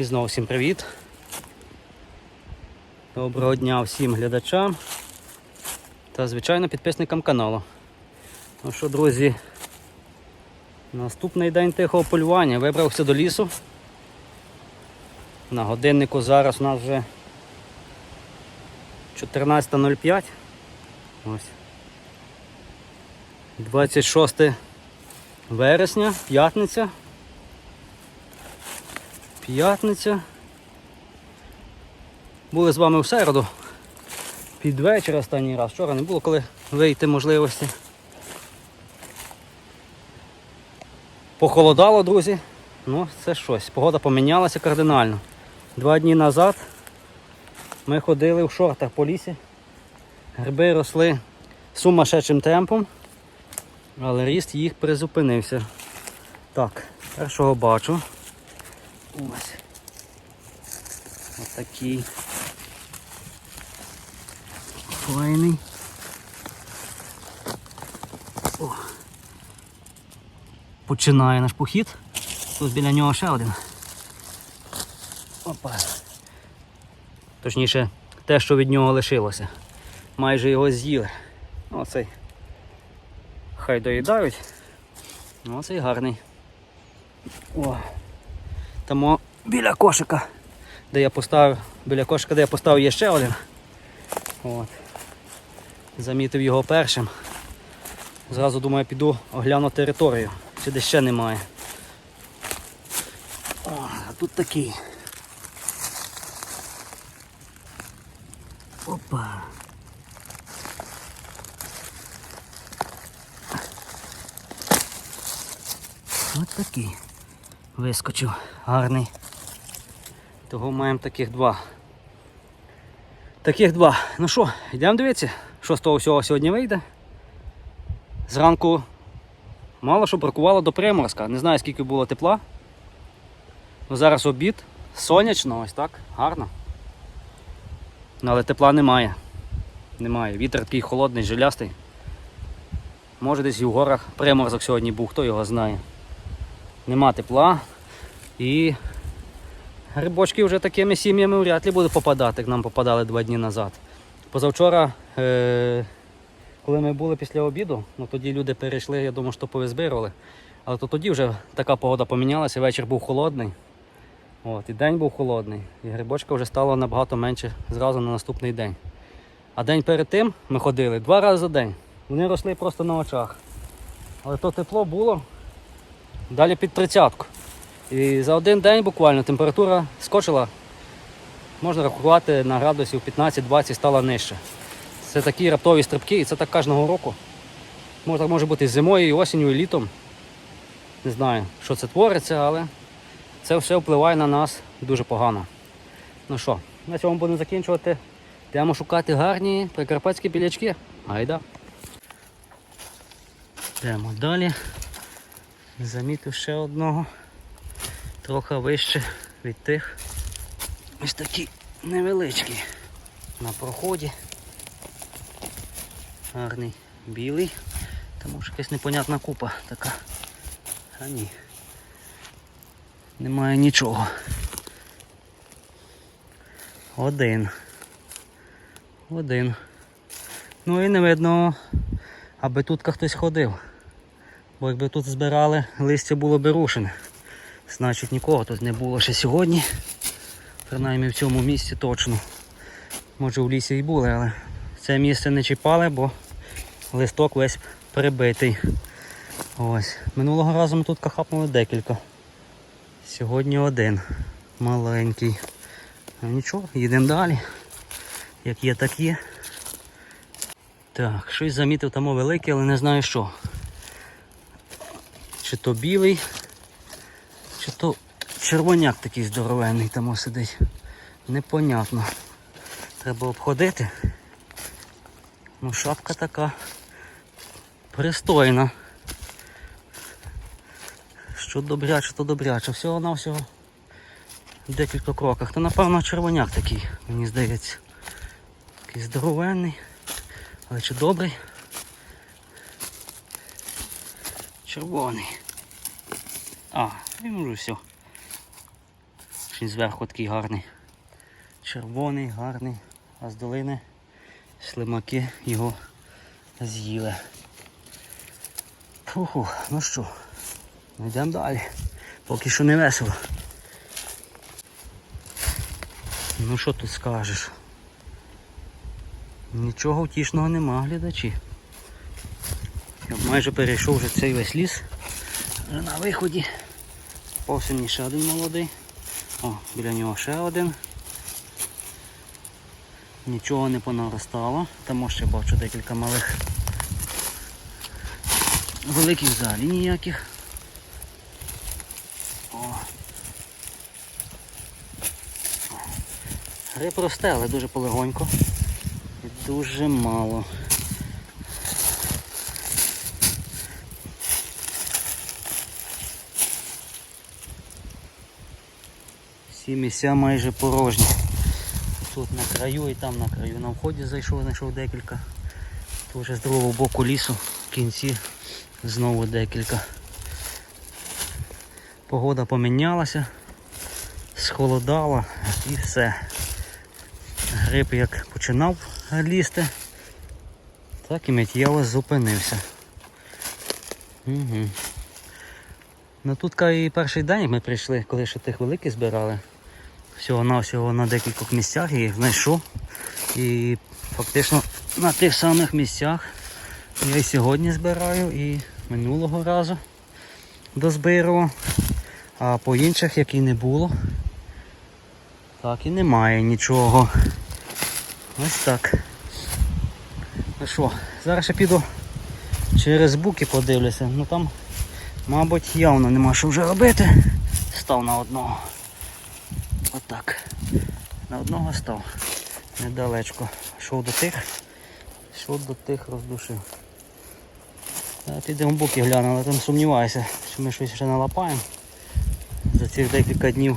І знову всім привіт. Доброго дня всім глядачам та, звичайно, підписникам каналу. Ну що, друзі, наступний день тихого полювання. Вибрався до лісу. На годиннику зараз у нас вже 14.05. Ось. 26 вересня, п'ятниця. П'ятниця. Були з вами в середу. Під вечір останній раз. Вчора не було коли вийти можливості. Похолодало, друзі. Ну, це щось. Погода помінялася кардинально. Два дні назад ми ходили в шортах по лісі. Гриби росли сумасшедшим темпом, але ріст їх призупинився. Так, першого бачу. Ось. Ось такий. Файний. О. Починає наш похід. Тут біля нього ще один. Опа. Точніше, те, що від нього лишилося. Майже його з'їли. Оцей. Хай доїдають. Оцей гарний. О. Тому біля кошика, де я поставив, біля кошика, де я поставив, є ще один. От. Замітив його першим. Зразу думаю, піду огляну територію. Чи десь ще немає. О, а тут такий. Опа. Ось такий. Вискочив. Гарний. Того маємо таких два. Таких два. Ну що, йдемо дивитися, що з того всього сьогодні вийде. Зранку мало що бракувало до приморозка. Не знаю скільки було тепла. Ну, зараз обід. Сонячно, ось так, гарно. Ну, але тепла немає. Немає. Вітер такий холодний, жилястий. Може десь і в горах приморозок сьогодні був, хто його знає. Нема тепла. І грибочки вже такими сім'ями вряд ли будуть попадати, як нам попадали два дні назад. Позавчора, е- коли ми були після обіду, ну тоді люди перейшли, я думаю, що повизбирували. Але то тоді вже така погода помінялася, вечір був холодний. От, і день був холодний. І грибочка вже стало набагато менше зразу на наступний день. А день перед тим ми ходили два рази за день. Вони росли просто на очах. Але то тепло було далі під тридцятку. І за один день буквально температура скочила, можна рахувати на градусів 15-20 стала нижче. Це такі раптові стрибки, і це так кожного року. Може, може бути і зимою, і осінню, і літом. Не знаю, що це твориться, але це все впливає на нас дуже погано. Ну що, на цьому будемо закінчувати. Йдемо шукати гарні прикарпатські білячки. Айда. Йдемо далі. Замітив ще одного. Трохи вище від тих. Ось такі невеличкі на проході. Гарний білий. Там може якась непонятна купа така. А ні. Немає нічого. Один. Один. Ну і не видно, аби тут хтось ходив. Бо якби тут збирали, листя було би рушене. Значить нікого тут не було ще сьогодні. Принаймні в цьому місці точно. Може в лісі і були, але це місце не чіпали, бо листок весь прибитий. Ось. Минулого разу ми тут кахапнули декілька. Сьогодні один. Маленький. Ну нічого, їдемо далі. Як є, так є. Так, щось замітив там велике, але не знаю що. Чи то білий, чи то червоняк такий здоровенний там сидить. Непонятно. Треба обходити. Ну, шапка така пристойна. Що добряче, то добряче. Всього на всього в декілька кроках. Та напевно червоняк такий, мені здається. Такий здоровенний. Але чи добрий? Червоний. А, він вже все. Він зверху такий гарний. Червоний, гарний, а з долини слимаки його з'їли. Фу-ху, ну що, йдемо далі. Поки що не весело. Ну що тут скажеш? Нічого втішного нема, глядачі. Я майже перейшов вже цей весь ліс. Вже на виході. Повсім мені ще один молодий. О, біля нього ще один. Нічого не понаростало. Там ще бачу декілька малих. Великих взагалі ніяких. О. Гриб росте, але дуже полегонько. І дуже мало. Всі місця майже порожні. Тут на краю і там на краю. На вході зайшов, знайшов декілька. Тут з другого боку лісу в кінці знову декілька. Погода помінялася, схолодала і все. Гриб як починав лізти, так і миттєво зупинився. Угу. Ну тут і перший день ми прийшли, коли ще тих великих збирали. Всього-навсього на декількох місцях їх знайшов. І фактично на тих самих місцях я і сьогодні збираю, і минулого разу дозбирував. А по інших, як і не було, так і немає нічого. Ось так. Ну що, зараз я піду через буки подивлюся, ну там, мабуть, явно нема що вже робити. Став на одного. Отак. На одного став. Недалечко. Йшов до тих, йшов до тих, роздушив. Підемо в буки гляну, але там сумніваюся, що ми щось ще налапаємо. За цих декілька днів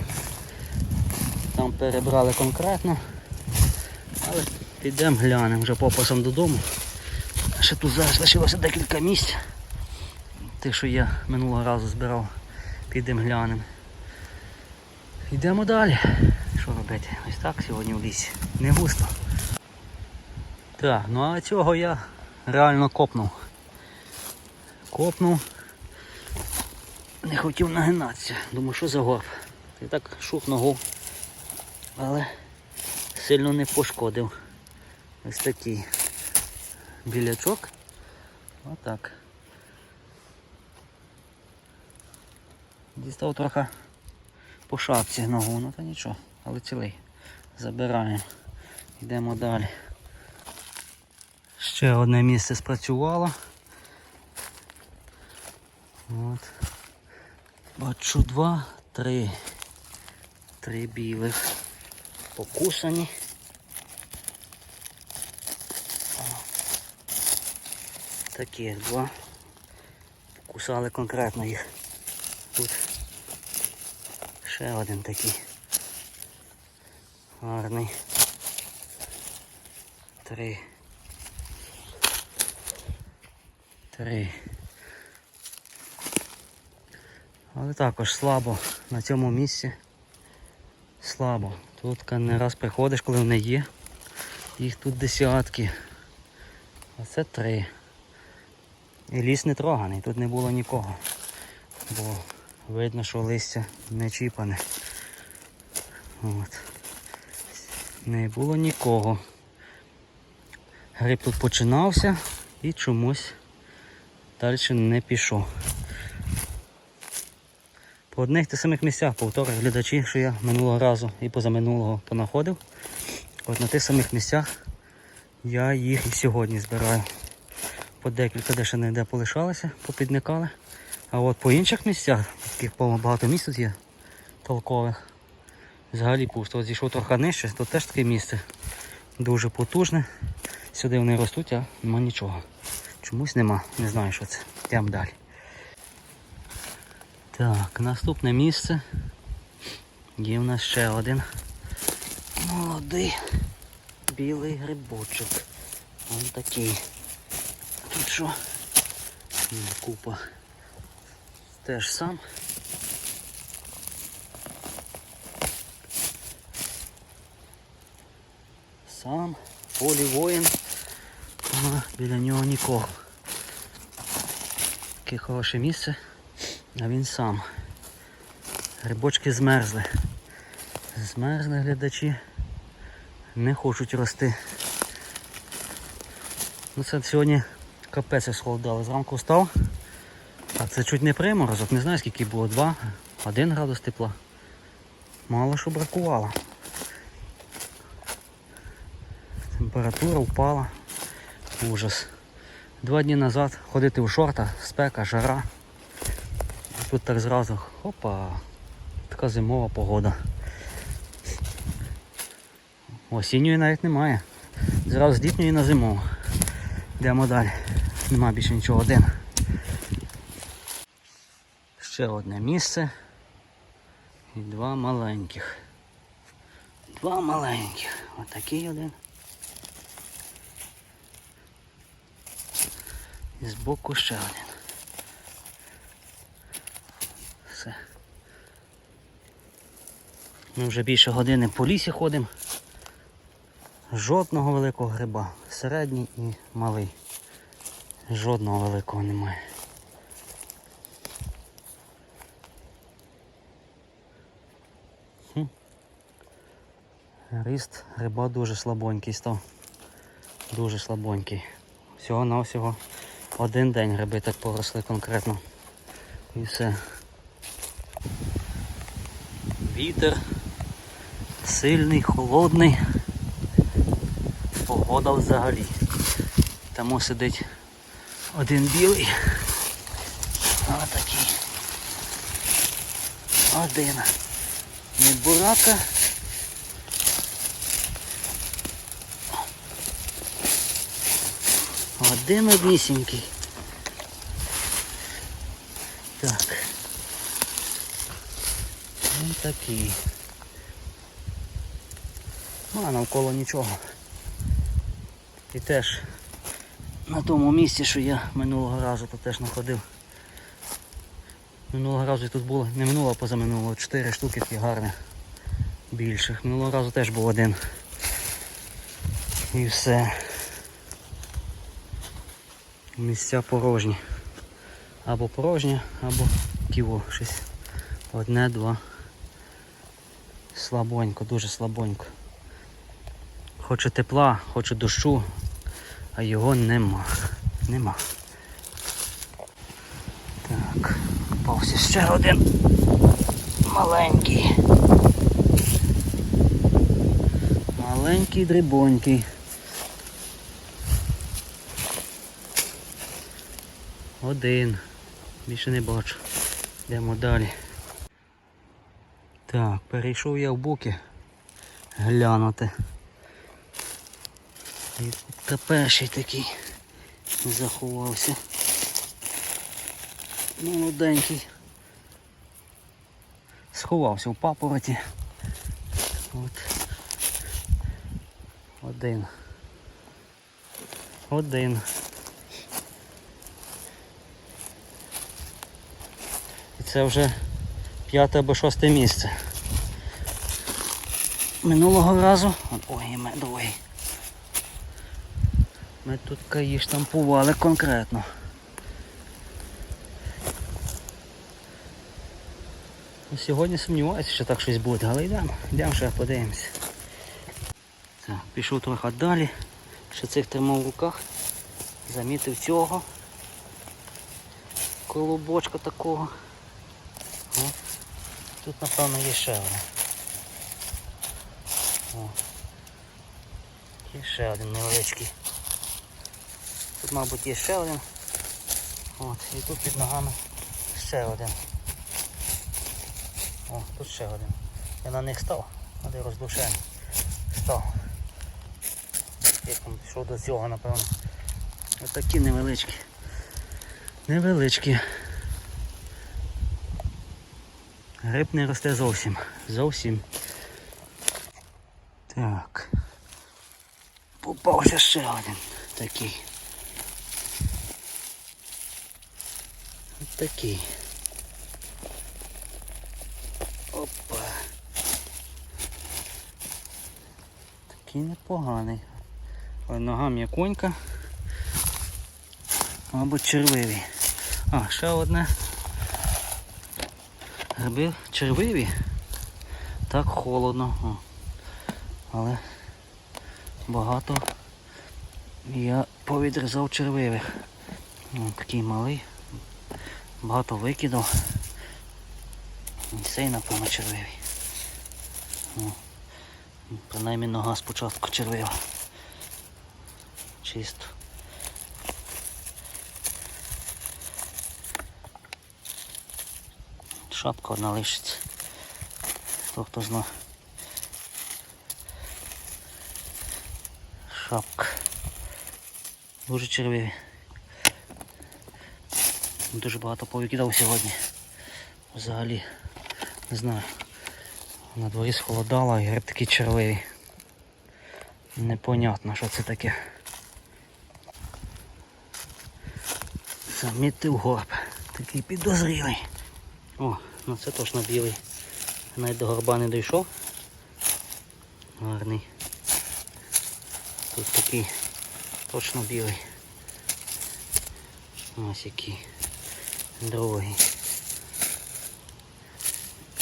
там перебрали конкретно. Але підемо глянемо вже попасом додому. Ще тут зараз лишилося декілька місць. Те, що я минулого разу збирав, підемо глянемо. Йдемо далі. Що робити? Ось так сьогодні в лісі. Не густо. Так, ну а цього я реально копнув. Копнув. Не хотів нагинатися. Думаю, що за горб. Я так шух ногу. Але сильно не пошкодив. Ось такий білячок. Отак. Дістав трохи по шапці ногу, ну то нічого, але цілий. Забираємо. Йдемо далі. Ще одне місце спрацювало. От. Бачу два, три. Три білих. Покусані. Такі два. Покусали конкретно їх. Ще один такий. Гарний. Три. Три. Але також слабо на цьому місці. Слабо. Тут не раз приходиш, коли вони є. Їх тут десятки. А це три. І ліс не троганий, тут не було нікого. Бо видно, що листя не чіпане. От. Не було нікого. Гриб тут починався і чомусь далі не пішов. По одних тих самих місцях повторюю глядачі, що я минулого разу і позаминулого понаходив. От на тих самих місцях я їх і сьогодні збираю. По декілька де ще не де полишалися, попідникали. А от по інших місцях, таких багато місць тут є толкових. Взагалі пусто. От зійшов трохи нижче, то теж таке місце дуже потужне. Сюди вони ростуть, а нема нічого. Чомусь нема, не знаю що це. Йдемо далі. Так, наступне місце. Є в нас ще один молодий білий грибочок. Ось такий. Тут що? Купа. Теж сам. Сам, полі воїн, а біля нього нікого. Таке хороше місце, а він сам. Грибочки змерзли. Змерзли глядачі. Не хочуть рости. Ну це сьогодні капець схолодало. Зранку встав. А це чуть не приморозок, не знаю скільки було, 2, 1 градус тепла. Мало що бракувало. Температура впала. Ужас. Два дні назад ходити у шортах, спека, жара. А тут так зразу опа, така зимова погода. Осінньої навіть немає. Зразу з літньої на зимову. Йдемо далі. Нема більше нічого один. Ще одне місце. І два маленьких. Два маленьких. Отакий один. І збоку ще один. Все. Ми вже більше години по лісі ходимо. Жодного великого гриба. Середній і малий. Жодного великого немає. Ріст гриба дуже слабонький став. Дуже слабонький. Всього на всього один день гриби так поросли конкретно. І все. Вітер сильний, холодний. Погода взагалі. Тому сидить один білий. Отакий. Один. Не бурака. Один однісінький. Так. Ось такий. Ну, а навколо нічого. І теж на тому місці, що я минулого разу тут теж знаходив. Минулого разу тут було, не минулого, а позаминулого, 4 штуки такі гарні більших. Минулого разу теж був один. І все. Місця порожні. Або порожні, або ківо щось. Одне, два. Слабонько, дуже слабонько. Хоче тепла, хоче дощу, а його нема. Нема. Так, попався ще один маленький. Маленький дрібонький. Один. Більше не бачу. Йдемо далі. Так, перейшов я в боки глянути. І та перший такий заховався. Молоденький. Сховався в папороті. От. Один. Один. Це вже п'яте або шосте місце. Минулого разу. Ой, медовий. Ми тут каї штампували конкретно. Ну, Сьогодні сумніваюся, що так щось буде, але йдемо, йдемо ще подивимося. Так, пішов трохи далі, ще цих тримав в руках, замітив цього колобочка такого. О, тут напевно є ще один. О. Є ще один невеличкий. Тут, мабуть, є ще один. От, і тут під ногами ще один. О, тут ще один. Я на них став, а де роздушений. Став. Я там пішов до цього, напевно. Ось такі невеличкі. Невеличкі. Гриб не росте зовсім. Зовсім. Так. Попався ще один такий. Ось такий. Опа. такий непоганий. Але нога м'яконька. Мабуть, червиві. А, ще одне. Гриби червиві. Так холодно. О. Але багато я повідрізав червивих. О, такий малий. Багато викидав. Цей, напевно, червивий. О. Принаймні нога спочатку червива. Чисто. Шапка одна лишиться. Хто хто зна. Шапка. Дуже червиві. Дуже багато повикидав сьогодні. Взагалі, не знаю. На дворі схолодало і гриб такий червивий. Непонятно, що це таке. Замітив горб. Такий підозрілий. О, ну це точно білий. Навіть до горба не дійшов. Гарний. Тут такий точно білий. Ось який. Другий.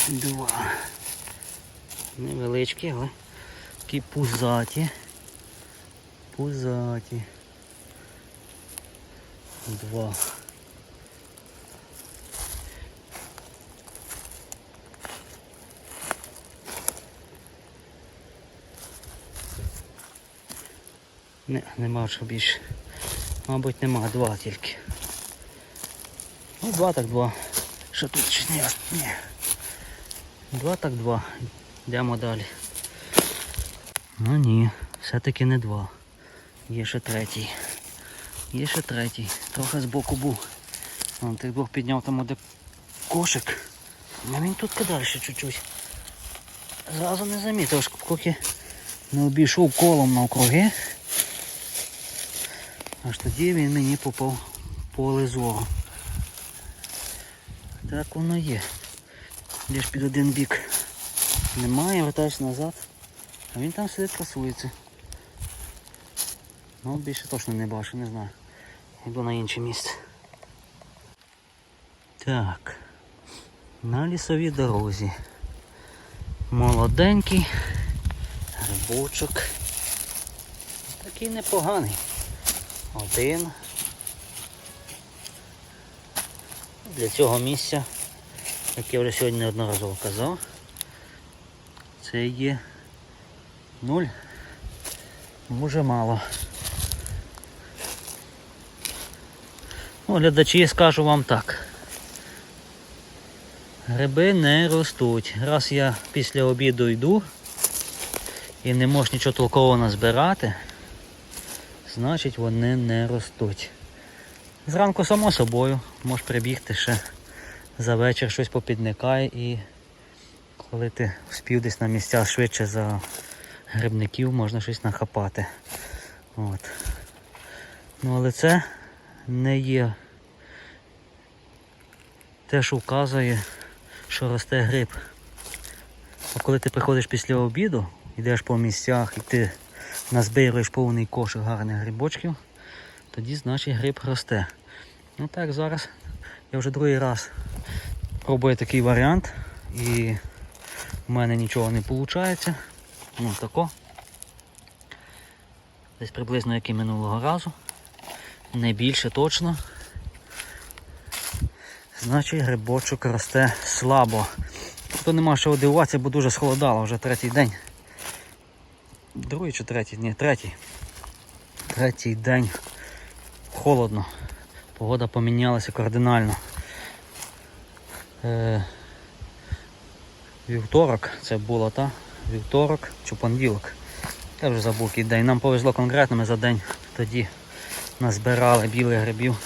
Два. Невеличкі, але такі пузаті. Пузаті. Два. Не, нема що більше. Мабуть, нема, два тільки. Ну, два так два. Що тут чи ні? Ні. Два так два. Йдемо далі. Ну ні, все-таки не два. Є ще третій. Є ще третій. Трохи збоку був. Вон тих двох підняв там де кошик. А він тут далі чуть-чуть. Зразу не замітив, поки не обійшов колом навкруги. Аж тоді він мені попав поле зору. Так воно є. Лиш під один бік. Немає, вертаєш назад. А він там сидить красується. Ну більше точно не бачу, не знаю. Йду на інше місце. Так. На лісовій дорозі. Молоденький. Грибочок. Такий непоганий. Один. Для цього місця, як я вже сьогодні неодноразово казав, це є нуль. Може мало. Ну, глядачі скажу вам так. Гриби не ростуть. Раз я після обіду йду і не можу нічого толкового назбирати, значить вони не ростуть. Зранку само собою, можеш прибігти ще за вечір щось попідникає і коли ти вспів десь на місцях швидше за грибників, можна щось нахапати. От. Ну але це не є те, що вказує, що росте гриб. А коли ти приходиш після обіду, йдеш по місцях і ти назбируєш повний кошик гарних грибочків, тоді значить гриб росте. Ну так, зараз я вже другий раз пробую такий варіант і в мене нічого не виходить. Ну тако. Десь приблизно як і минулого разу. Не більше точно. Значить грибочок росте слабо. Тут нема що дивуватися, бо дуже схолодало вже третій день. Другий чи третій? Ні, третій. Третій день. Холодно. Погода помінялася кардинально. Е, вівторок це було, та? Вівторок чи понеділок. Я вже забув який день. Нам повезло конкретно, ми за день тоді назбирали білих грибів.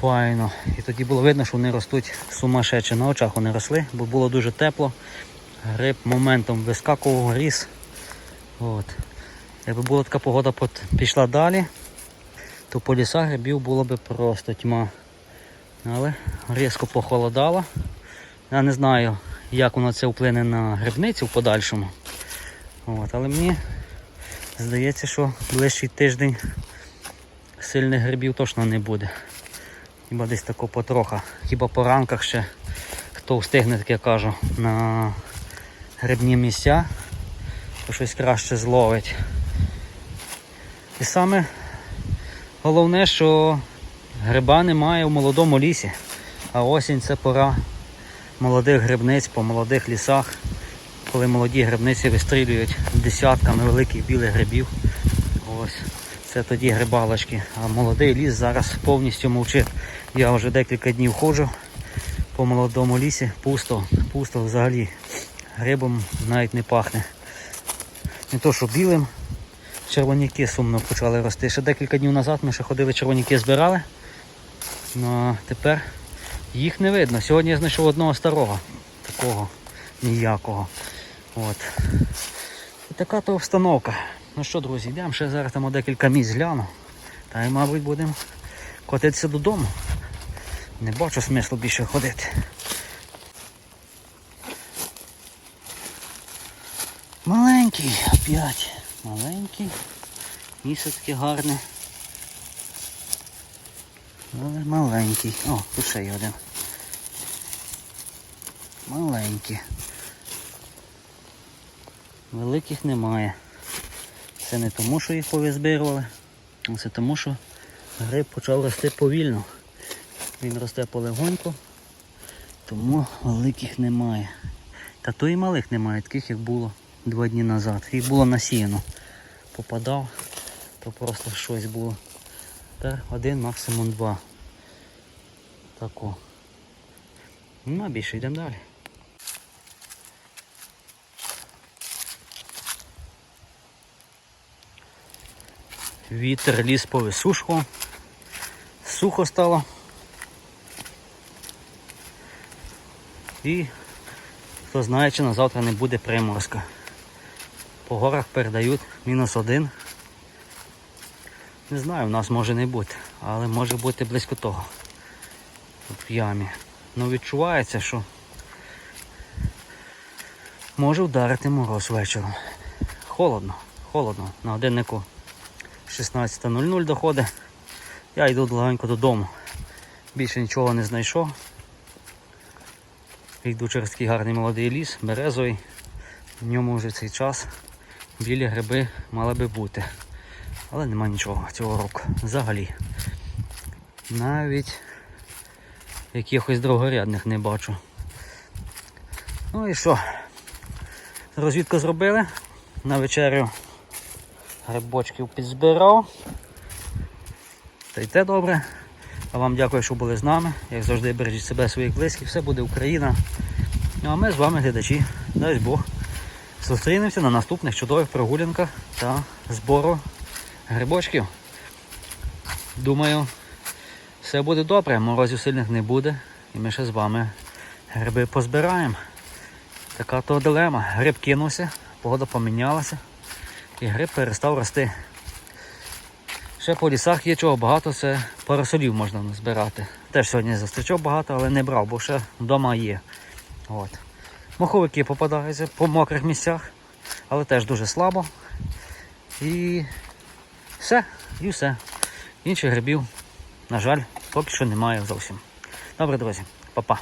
Файно. І тоді було видно, що вони ростуть сумасшедші. На очах вони росли, бо було дуже тепло. Гриб моментом вискакував, ріс. От. Якби була така погода пішла далі, то по лісах грибів було б просто тьма. Але різко похолодало. Я не знаю, як воно це вплине на грибницю в подальшому. От, але мені здається, що ближчий тиждень сильних грибів точно не буде. Хіба десь тако потроха. Хіба по ранках ще хто встигне, так я кажу, на грибні місця, то щось краще зловить. І саме головне, що гриба немає в молодому лісі, а осінь це пора молодих грибниць по молодих лісах, коли молоді грибниці вистрілюють десятками великих білих грибів. Ось це тоді грибалочки. А молодий ліс зараз повністю мовчить. Я вже декілька днів ходжу по молодому лісі, пусто, пусто взагалі. Грибом навіть не пахне. Не то, що білим, червоняки сумно почали рости. Ще декілька днів назад ми ще ходили червоняки збирали. Ну а тепер їх не видно. Сьогодні я знайшов одного старого, такого ніякого. От. І така то обстановка. Ну що, друзі, йдемо ще зараз там декілька місць гляну. Та й, мабуть, будемо котитися додому. Не бачу смислу більше ходити. Маленький опять. Маленький. Місце гарне. Але маленький. О, тут ще є один. Маленький. Великих немає. Це не тому, що їх повизбирували, а це тому, що гриб почав рости повільно. Він росте полегонько, тому великих немає. Та то і малих немає, таких як було два дні назад. Їх було насіяно. Попадав, то просто щось було. Тепер один, максимум два. Тако. Ну, а більше йдемо далі. Вітер ліс по висушку. Сухо стало. І хто знає, чи на завтра не буде приморозка. По горах передають мінус один. Не знаю, в нас може не бути, але може бути близько того. Тут в ямі. Ну відчувається, що може вдарити мороз вечором. Холодно, холодно. На годиннику 16.00 доходить. Я йду легенько додому. Більше нічого не знайшов. Йду через такий гарний молодий ліс, березовий. В ньому вже цей час білі гриби мали би бути. Але нема нічого цього року. Взагалі. Навіть якихось другорядних не бачу. Ну і що? Розвідку зробили. На вечерю грибочків підзбирав. Та й те добре. А вам дякую, що були з нами. Як завжди, бережіть себе, своїх близьких, все буде Україна. Ну а ми з вами глядачі. Дай Бог. Зустрінемося на наступних чудових прогулянках та збору грибочків. Думаю, все буде добре, морозів сильних не буде. І ми ще з вами гриби позбираємо. Така то дилема. Гриб кинувся, погода помінялася і гриб перестав рости. Ще по лісах є чого багато, це парасолів можна збирати. Теж сьогодні зустрічав багато, але не брав, бо ще вдома є. От. Моховики попадаються по мокрих місцях, але теж дуже слабо. І все, і все. Інших грибів, на жаль, поки що немає зовсім. Добре, друзі, па-па.